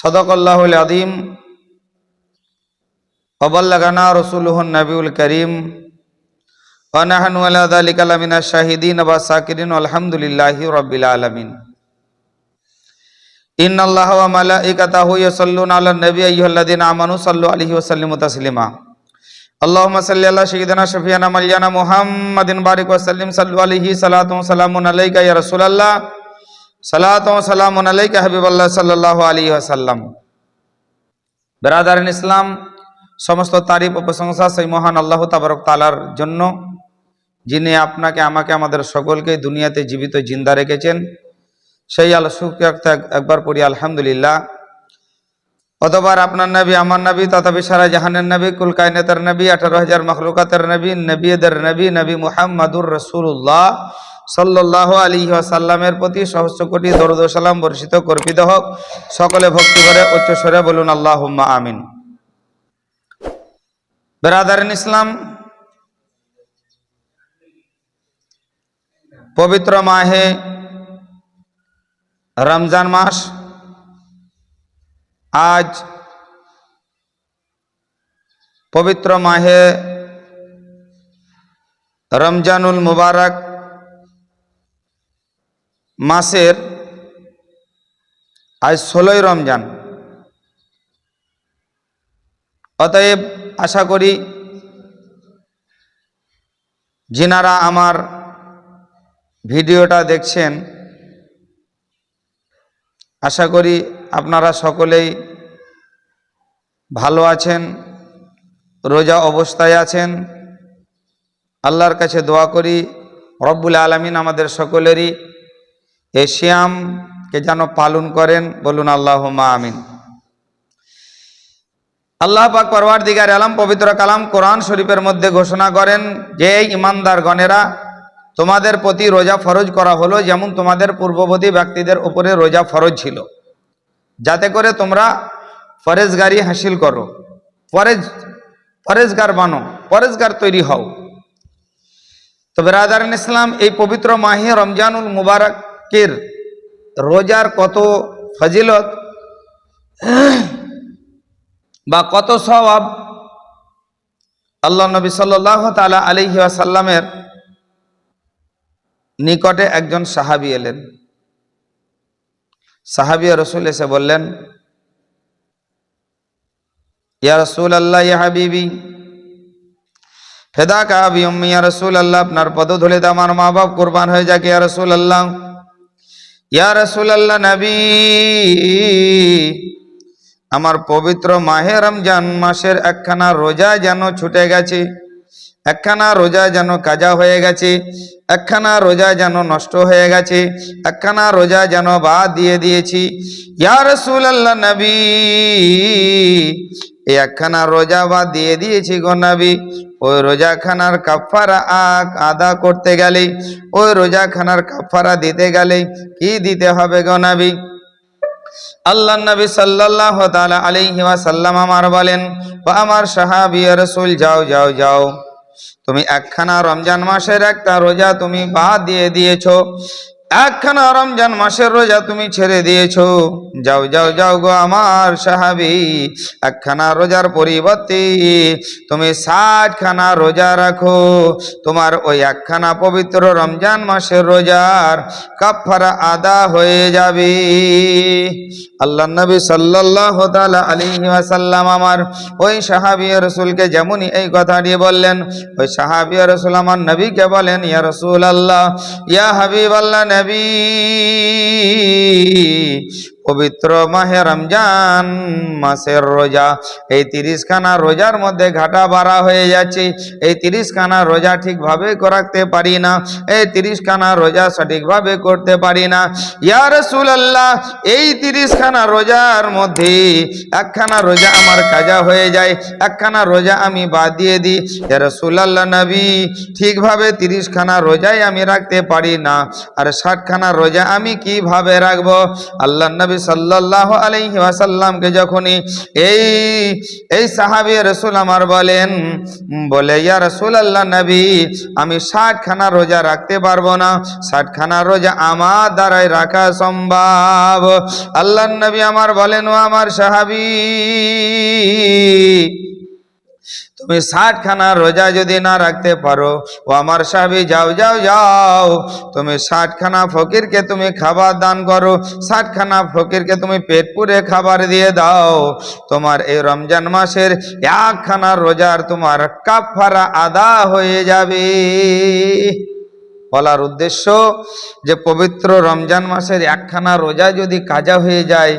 صدق الله العظيم وبلغنا رسوله النبي الكريم ونحن على ذلك لمن الشاهدين والشاكرين والحمد لله رب العالمين إن الله وملائكته يصلون على النبي أيها الذين آمنوا صلوا عليه وسلموا تسليما اللهم صل على سيدنا شفيعنا مولانا محمد بارك وسلم صلوا عليه صلاة وسلام عليك يا رسول الله সালাতাম আলাইক হাবিবাল্লাহ সাল্লাহ আলী আসাল্লাম বেরাদারিন ইসলাম, সমস্ত তারিফ ও প্রশংসা সেই মহান আল্লাহ তাবারক তালার জন্য, যিনি আপনাকে, আমাকে, আমাদের সকলকে দুনিয়াতে জীবিত জিন্দা রেখেছেন। সেই আল একবার পড়ি আলহামদুলিল্লাহ। অতবার আপনার নবী, আমার নবী, তথা সারা জাহানের নবী, কুলকায়নেতার নবী, আঠারো হাজার মখলুকাতের নবী, নবীদের নবী নবী মুহাম্মাদুর রসুল্লাহ সাল্লাহ আলী সাল্লামের প্রতি সহস্র কোটি দরুদ সালাম বর্ষিত কর্পিত হোক। সকলে ভক্তি করে উচ্চ স্বরে বলুন আল্লাহ আমিন। বেরাদারিন ইসলাম, পবিত্র মাহে রমজান মাস, আজ পবিত্র মাহে রমজানুল মুবারক মাসের আজ ষোলোই রমজান। অতএব আশা করি যিনারা আমার ভিডিওটা দেখছেন, আশা করি আপনারা সকলেই ভালো আছেন, রোজা অবস্থায় আছেন। আল্লাহর কাছে দোয়া করি, রব্বুল আলমিন আমাদের সকলেরই এ শ্যামকে যেন পালন করেন, বলুন আল্লাহ আমিন। আল্লাহ পাক পরওয়ার দিগার আলম পবিত্র কালাম কোরআন শরীফের মধ্যে ঘোষণা করেন যে ইমানদার গণেরা, তোমাদের প্রতি রোজা ফরজ করা হলো যেমন তোমাদের পূর্ববর্তী ব্যক্তিদের উপরে রোজা ফরজ ছিল। যাতে করে তোমরা ফরেজগারি হাসিল করো। ফরেজ ফরেজগার বানো ফরেজগার তৈরি হও। তো বেরাদারান ইসলাম, এই পবিত্র মাহে রমজানুল মুবারকের রোজার কত ফজিলত বা কত সওয়াব? আল্লাহ নবী সাল্লাহ তালা আলিহি আসাল্লামের নিকটে একজন সাহাবি এলেন। সাহাবি রসুল এসে বললেন, ইয়া রসুল আল্লাহ ইয়া হাবিবি ফেদা উম্মি, ইয়া রসুল আল্লাহ আপনার পদ ধুলে আমার মা বাপ কোরবান হয়ে যাকে, ইয়া রসুল আল্লাহ ইয়া রসুল আল্লাহ নবী আমার পবিত্র মাহে রমজান মাসের একখানা রোজা যেন ছুটে গেছে। একখানা রোজা যেন কাজা হয়ে গেছে, একখানা রোজা যেন নষ্ট হয়ে গেছে, একখানা রোজা যেন বাদ দিয়ে দিয়েছি। ইয়া রসুল আল্লাহ নবী এই একখানা রোজা বাদ দিয়ে দিয়েছি গো নবী। ওই রোজাখানার কাফারা আক আদা করতে গেলে, ওই রোজাখানার কাফারা দিতে গেলে কি দিতে হবে গো নবী? আল্লাহ নবী সাল্লাহ তালা আলাইহি ওয়াসাল্লাম আমার বলেন ও আমার সাহাবি রসুল, যাও যাও যাও। তুমি একখানা রমজান মাসের একটা রোজা তুমি বাদ দিয়ে দিয়েছ। একখানা রমজান মাসের রোজা তুমি ছেড়ে দিয়েছ। যাও যাও যাও গো আমার সাহাবি, একখানা রোজার পরিবর্তে তুমি ষাটখানা রোজা রাখো। তোমার ওই একখানা পবিত্র রমজান মাসের রোজার কাফারা আদা হয়ে যাবে। আল্লাহ নবী সাল্লাহ আলিহি ওয়াসাল্লাম আমার ওই সাহাবিয়া রসুলকে যেমনই এই কথাটি বললেন, ওই সাহাবিয়া রসুল আমার নবীকে বলেন, ইয়া রসুল আল্লাহ ইয়া হাবিব আল্লাহ নবী। পবিত্র মাহে রমজান মাসের রোজা। এই তিরিশ খানা রোজার মধ্যে ঘাটা বাড়া হয়ে যাচ্ছে। এই তিরিশ খানা রোজা ঠিকভাবে রাখতে পারি না। এই তিরিশ খানা রোজা সঠিকভাবে করতে পারি না। ইয়া রাসূলুল্লাহ, এই তিরিশ খানা রোজার মধ্যে একখানা রোজা আমার কাজা হয়ে যায়। একখানা রোজা আমি বাদ দিয়ে দিই। রাসূলুল্লাহ নবী, ঠিকভাবে তিরিশ খানা রোজাই আমি রাখতে পারি না। আর ষাটখানা রোজা আমি কীভাবে রাখব? আল্লাহ নবী সাল্লাল্লাহু আলাইহি আসাল্লামকে যখনই এই এই সাহাবি রসুল আমার বলেন, বলে, ইয়া রসুল আল্লাহ নবী, আমি ষাটখানা রোজা রাখতে পারব না। ষাটখানা রোজা আমার দ্বারাই রাখা সম্ভব। আল্লাহ নবী আমার বলেন, ও আমার সাহাবী তুমি ষাট খানা রোজা যদি না রাখতে পারো, ও আমার সাহাবি, যাও যাও যাও। তুমি ষাট খানা ফকিরকে তুমি খাবার দান করো, ষাটখানা ফকিরকে তুমি পেট পুরে খাবার দিয়ে দাও। তোমার এই রমজান মাসের একখানা রোজার তোমার কাপ ফারা আদা হয়ে যাবে। বলার উদ্দেশ্য যে পবিত্র রমজান মাসের একখানা রোজা যদি কাজা হয়ে যায়,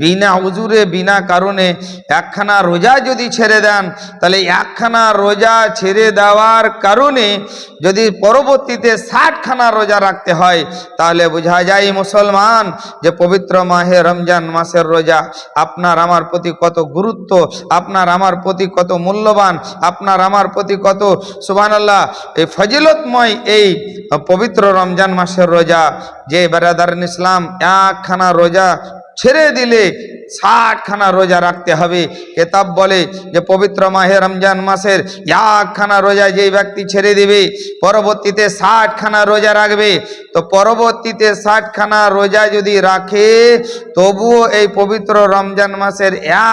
বিনা উজুরে, বিনা কারণে একখানা রোজা যদি ছেড়ে দেন, তাহলে একখানা রোজা ছেড়ে দেওয়ার কারণে যদি পরবর্তীতে ষাটখানা রোজা রাখতে হয়, তাহলে বোঝা যায় মুসলমান যে পবিত্র মাহে রমজান মাসের রোজা আপনার আমার প্রতি কত গুরুত্ব, আপনার আমার প্রতি কত মূল্যবান, আপনার আমার প্রতি কত, সুবহানাল্লাহ, এই ফজিলতময় এই পবিত্র রমজান মাসের রোজা যে বেরাদার ইসলাম একখানা রোজা ছেড়ে দিলে ষাটখানা রোজা রাখতে হবে। কেতাব বলে যে, পবিত্র মাহে রমজান মাসের একখানা রোজা যেই ব্যক্তি ছেড়ে দিবে, পরবর্তীতে ষাটখানা রোজা রাখবে। তো পরবর্তীতে ষাটখানা রোজা যদি রাখে, তবুও এই পবিত্র রমজান মাসের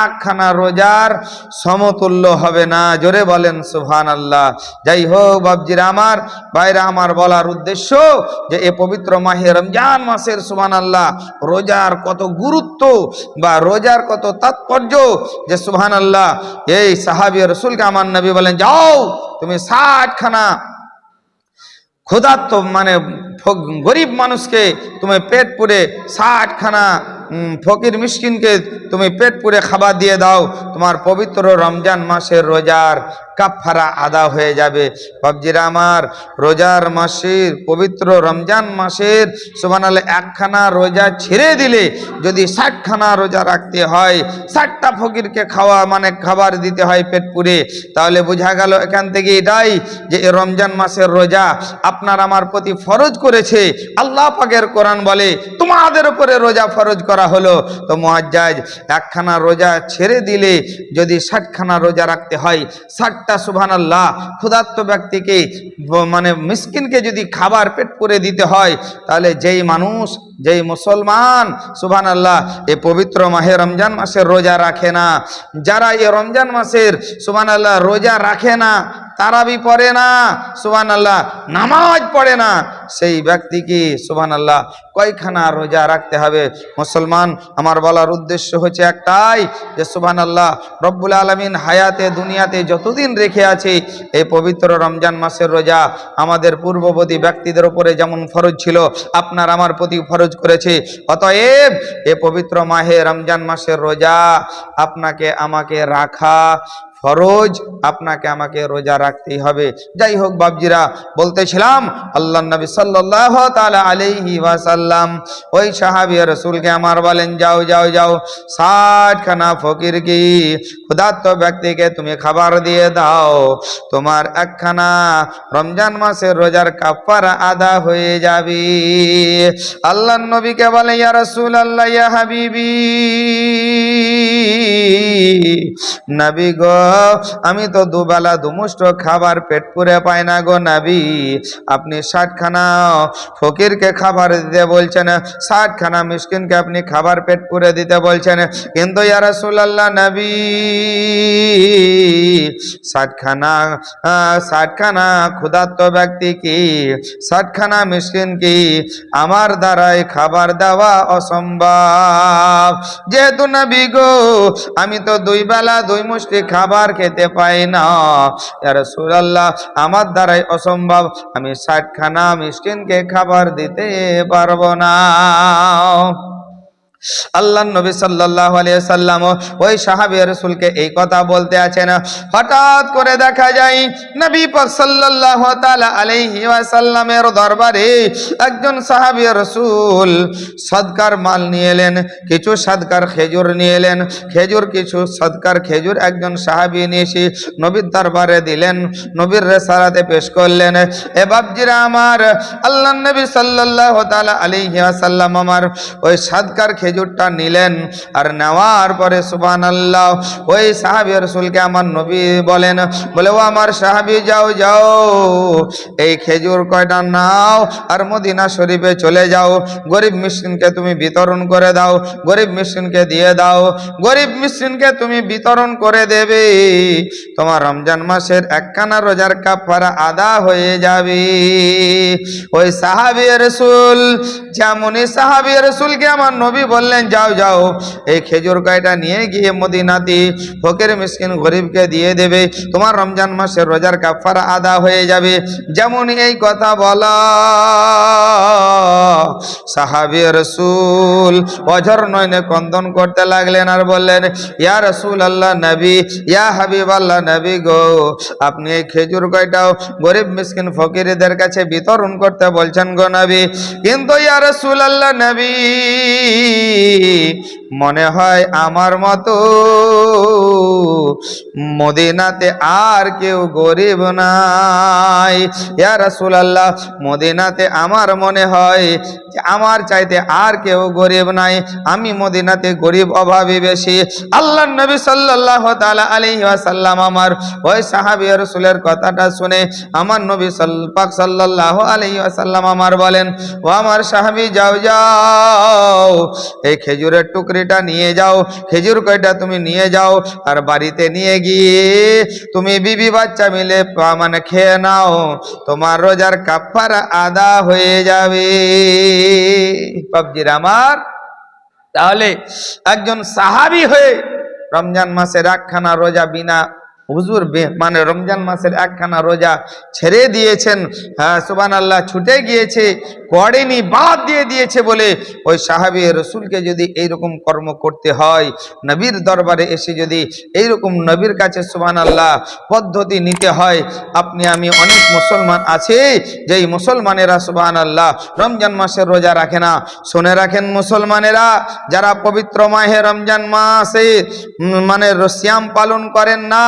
একখানা রোজার সমতুল্য হবে না। জোরে বলেন সুহান আল্লাহ যাই হোক বাবজিরা আমার বাইরে আমার, বলার উদ্দেশ্য যে, এ পবিত্র মাহে রমজান মাসের সুহান আল্লাহ রোজার কত গুরুত্ব বা রোজার কত তাৎপর্য যে সুহান আল্লাহ এই সাহাবি রসুলকে আমার নবী বলেন, যাও, তুমি ষাটখানা ক্ষুধার্ত মানে গরিব মানুষকে তুমি পেট পুরে ষাটখানা ফকির মিসকিনকে তুমি পেট পুরে খাবার দিয়ে দাও। তোমার পবিত্র রমজান মাসের রোজার কাফারা আদা হয়ে যাবে। বাবজিরা আমার, রোজার মাসের, পবিত্র রমজান মাসের সুবান একখানা রোজা ছেড়ে দিলে যদি ষাটখানা রোজা রাখতে হয়, ষাটটা ফকিরকে খাওয়া মানে খাবার দিতে হয় পেট পুরে তাহলে বোঝা গেল এখান থেকে এটাই যে রমজান মাসের রোজা আপনার আমার প্রতি ফরজ করেছে। আল্লাহ পাকের কোরআন বলে, তোমাদের উপরে রোজা ফরজ করা হলো। তো মহাজ্জাজ একখানা রোজা ছেড়ে দিলে যদি ষাটখানা রোজা রাখতে হয় ষাটটা সুবহান আল্লাহ ক্ষুধার্ত ব্যক্তিকে মানে মিসকিনকে যদি খাবার পেট করে দিতে হয়, তাহলে যেই মানুষ যেই মুসলমান সুবহান আল্লাহ এ পবিত্র মাহে রমজান মাসের রোজা রাখে না। যারা এ রমজান মাসের সুবহান আল্লাহ রোজা রাখে না তারাবি পড়ে না সুবহান আল্লাহ নামাজ পড়ে না। সেই ব্যক্তিকে সুবহান আল্লাহ কয়খানা রোজা রাখতে হবে? মুসলমান, আমার বলার উদ্দেশ্য হচ্ছে একটাই, যে সুবহান আল্লাহ রব্বুল আলমিন হায়াতে, দুনিয়াতে যতদিন রেখে আছে এই পবিত্র রমজান মাসের রোজা আমাদের পূর্ববর্তী ব্যক্তিদের উপরে যেমন ফরজ ছিল, আপনার আমার প্রতি ফরজ করেছে। অতএব এ পবিত্র মাহে রমজান মাসের রোজা আপনাকে আমাকে রাখা ফরজ, আপনাকে আমাকে রোজা রাখতেই হবে। যাই হোক বাবজিরা বলতেছিলাম আল্লাহ নবী সাল্লাল্লাহু তাআলা আলাইহি ওয়াসাল্লাম, ওই সাহাবী রসুলকে আমার বলেন, যাও যাও যাও ষাট খানা ফকির কি ক্ষুধার্ত ব্যক্তিকে তুমি খাবার দিয়ে দাও। তোমার একখানা রমজান মাসের রোজার কাফারা আদা হয়ে যাবে। আল্লাহ নবীকে বলে, ইয়া রসুল আল্লাহ ইয়া হাবিবি। নবী গো, আমি তো দুবেলা দুমুষ্ট খাবার পেট পুরে পাই না গো নবী। আপনি ষাটখানা ফকিরকে খাবার দিতে বলছেন, ষাটখানা মিসকিনকে আপনি খাবার পেট পুরে দিতে বলছেন। কিন্তু ইয়া রাসূলুল্লাহ নবী, ষাটখানা ষাটখানা ক্ষুধার্ত ব্যক্তি কি? ষাটখানা মিসকিন কি? আমার দ্বারাই খাবার দেওয়া অসম্ভব। যেহেতু নাবি গো, আমি তো দুই বেলা দুই মুষ্টি খাবার খেতে পাই না। রাসূলুল্লাহ, আমার দ্বারাই অসম্ভব। আমি ষাটখানা মিষ্টিনকে খাবার দিতে পারব না। আল্লাহ নবী আলাইহি সাল্লাম ওই সাহাবী রাসূলকে এই কথা বলতে আছেন, হঠাৎ করে দেখা যায় নবী পাক সাল্লাল্লাহু তাআলা আলাইহি ওয়াসাল্লামের দরবারে একজন সাহাবী রাসূল সদকার মাল নিয়ে এলেন, কিছু সদকার খেজুর নিয়ে এলেন, খেজুর কিছু সদকার খেজুর একজন সাহাবী নিয়ে এসে নবীর দরবারে দিলেন, নবীর রেসারাতে পেশ করলেন, এ বাবজিরা আমার আল্লাহ নবী সাল্লাল্লাহু তালা আলাইহি ওয়াসাল্লাম আমার ওই সাদকার খেজুরটা নিলেন আর নেওয়ার পরে সুবহানাল্লাহ ওই সাহাবী রাসূলকে আমার নবী বলেন, বলে, ও আমার সাহাবী, যাও যাও, এই খেজুর কয়টা নাও আর মদিনা শরীফে চলে যাও। গরিব মিসকিনকে তুমি বিতরণ করে দাও, গরিব মিসকিনকে দিয়ে দাও। গরিব মিসকিনকে তুমি বিতরণ করে দেবে। তোমার রমজান মাসের একখানা রোজার কাফারা আদা হয়ে যাবে। ওই সাহাবি রসুল, যেমনই সাহাবি রসুলকে আমার নবী বললেন, যাও যাও। এই খেজুর কয়টা নিয়ে গিয়ে মদিনাতি ফকির মিসকিন গরিবকে দিয়ে দেবে। তোমার রমজান মাসের রোজার কাফারা আদা হয়ে যাবে। যেমন এই কথা বলা সাহাবী রসুল অঝর নয়নে কন্দন করতে লাগলেন আর বললেন, ইয়া রসুল আল্লাহ নবী, ইয়া হাবিব আল্লাহ নবী গো, আপনি এই খেজুর কয়টাও গরিব মিসকিন ফকিরদের কাছে বিতরণ করতে বলছেন গো নবী। কিন্তু ইয়া রসুল আল্লাহ নবী মনে হয় আমার মতো মদিনাতে আর কেউ গরিব নাই। ইয়া রসুল আল্লাহ মদিনাতে আমার মনে হয় যে আমার চাইতে আর কেউ গরিব নাই। আমি মদিনাতে গরিব অভাবী বেশি। আল্লাহ নবী সাল্লাল্লাহু তাআলা আলাইহি ওয়াসাল্লাম আমার ওই সাহাবী রাসূলের কথাটা শুনে আমার নবী সাল- পাক সাল্লাল্লাহু আলাইহি ওয়াসাল্লাম আমার বলেন, ও আমার সাহাবী, যাও যাও। এই খেজুরের টুকরিটা নিয়ে যাও। খেজুর কয়টা তুমি নিয়ে যাও? আর বাড়িতে নিয়ে গিয়ে তুমি বিবি বাচ্চা মিলে মানে খেয়ে নাও। তোমার রোজার কাপার আদা হয়ে যাবে। পাবজির আমার। তাহলে একজন সাহাবি হয়ে রমজান মাসে রাখখানা রোজা বিনা হুজুর মানে রমজান মাসের একখানা রোজা ছেড়ে দিয়েছেন। হ্যাঁ সুবান আল্লাহ ছুটে গিয়েছে করেনি বাদ দিয়ে দিয়েছে বলে ওই সাহাবি রসুলকে যদি এইরকম কর্ম করতে হয়, নবীর দরবারে এসে যদি এইরকম নবীর কাছে সুবান আল্লাহ পদ্ধতি নিতে হয়, আপনি, আমি অনেক মুসলমান আছে, যেই মুসলমানেরা সুবান আল্লাহ রমজান মাসের রোজা রাখে না। শুনে রাখেন মুসলমানেরা, যারা পবিত্র মাহে রমজান মাসে মানে শ্যাম পালন করেন না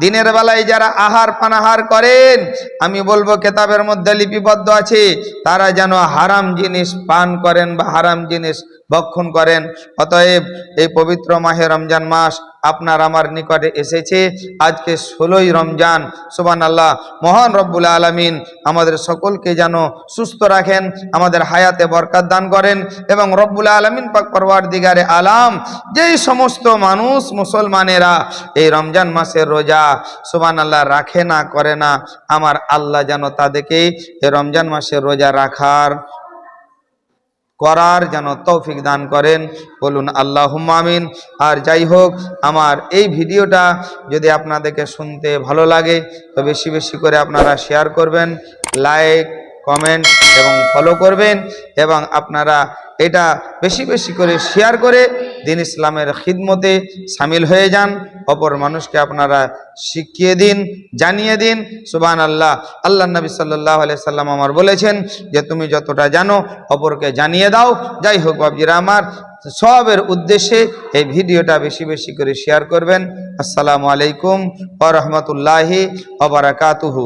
দিনের বেলায় যারা আহার পানাহার করেন, আমি বলব কেতাবের মধ্যে লিপিবদ্ধ আছে, তারা যেন হারাম জিনিস পান করেন বা হারাম জিনিস ভক্ষণ করেন। অতএব এই পবিত্র মাহে রমজান মাস আপনার আমার নিকটে এসেছে। আজকে ষোলোই রমজান সুবান আল্লাহ মহান রব্বুল আলমিন আমাদের সকলকে যেন সুস্থ রাখেন, আমাদের হায়াতে বরকাত দান করেন এবং রব্বুল আলমিন পাক পরওয়ার দিগারে আলাম। যেই সমস্ত মানুষ মুসলমানেরা এই রমজান মাসের রোজা সুবান আল্লাহ রাখে না, করে না, আমার আল্লাহ যেন তাদেরকে এই রমজান মাসের রোজা রাখার করার যেন তৌফিক দান করেন। বলুন আল্লাহ আমিন। আর যাই হোক, আমার এই ভিডিওটা যদি আপনাদেরকে শুনতে ভালো লাগে, তো বেশি বেশি করে আপনারা শেয়ার করবেন লাইক কমেন্ট এবং ফলো করবেন এবং আপনারা এটা বেশি বেশি করে শেয়ার করে দিন ইসলামের খিদমতে সামিল হয়ে যান। অপর মানুষকে আপনারা শিখিয়ে দিন, জানিয়ে দিন। সুবান আল্লাহ আল্লাহ নবী সাল্লাহ সাল্লাম আমার বলেছেন যে, তুমি যতটা জানো, অপরকে জানিয়ে দাও। যাই হোক বাবজিরা আমার, সবের উদ্দেশ্যে এই ভিডিওটা বেশি বেশি করে শেয়ার করবেন। আসসালামু আলাইকুম ওরহমতুল্লাহি ওবরাকাতুহু